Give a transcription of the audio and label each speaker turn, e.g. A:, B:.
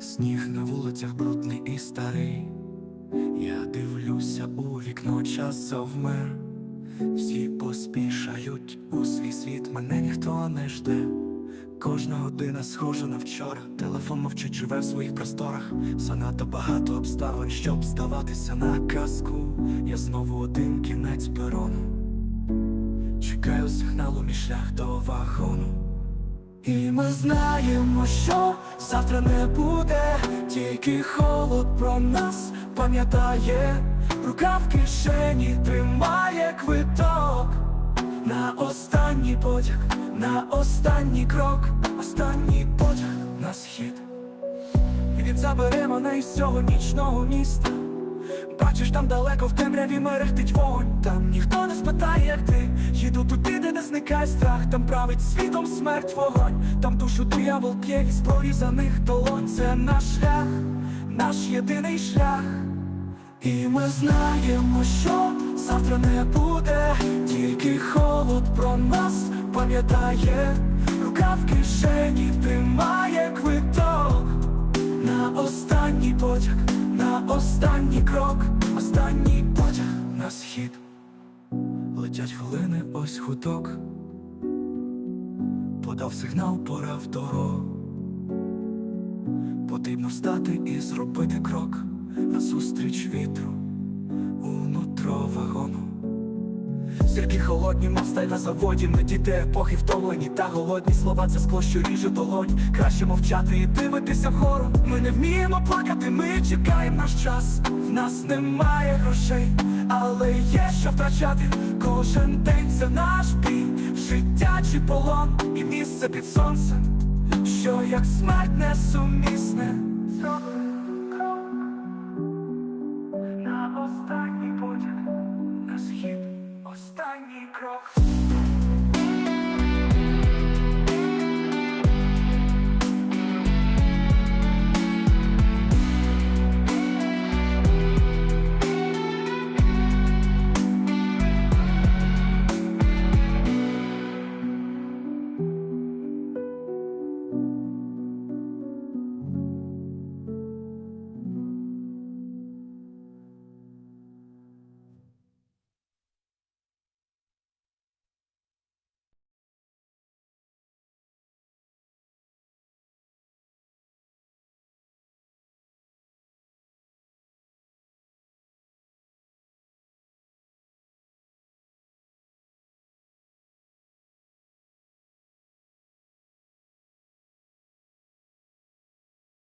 A: Сніг на вулицях брудний і старий. Я дивлюся у вікно, час завмер. Всі поспішають у свій світ, мене ніхто не жде. Кожна година схожа на вчора. Телефон мовчить, живе в своїх просторах. Занадто багато обставин, щоб здаватися на казку. Я знову один кінець перону. Чекаю сигналу, мій шлях до вагону. І ми знаємо, що завтра не буде, тільки холод про нас пам'ятає, рука в кишені тримає квиток на останній потяг, на останній крок, останній потяг на схід. І він забере мене із цього нічного міста. Бачиш, там далеко в темряві мерехтить вогонь. Там ніхто не спитає, як ти. Їду туди, де не зникає страх. Там править світом смерть вогонь. Там душу диявол п'є із прорізаних долонь. Це наш шлях, наш єдиний шлях. І ми знаємо, що завтра не буде. Тільки холод про нас пам'ятає. Рука в кишені тримає квиток. На останній потяг, на останній крок, на схід. Летять хвилини, ось гудок. Подав сигнал, пора в дорогу. Потрібно встати і зробити крок назустріч вітру у нутро вагону. Зірки холодні, мов сталь на заводі Ми діти епохи втомлені та голодні Слова це скло, що ріже долонь Краще мовчати і дивитися вгору Ми не вміємо плакати, ми чекаємо наш час В нас немає грошей, але є що втрачати. Кожен день це наш бій, життя чи полон і місце під сонцем, що як смерть несумісне. На останній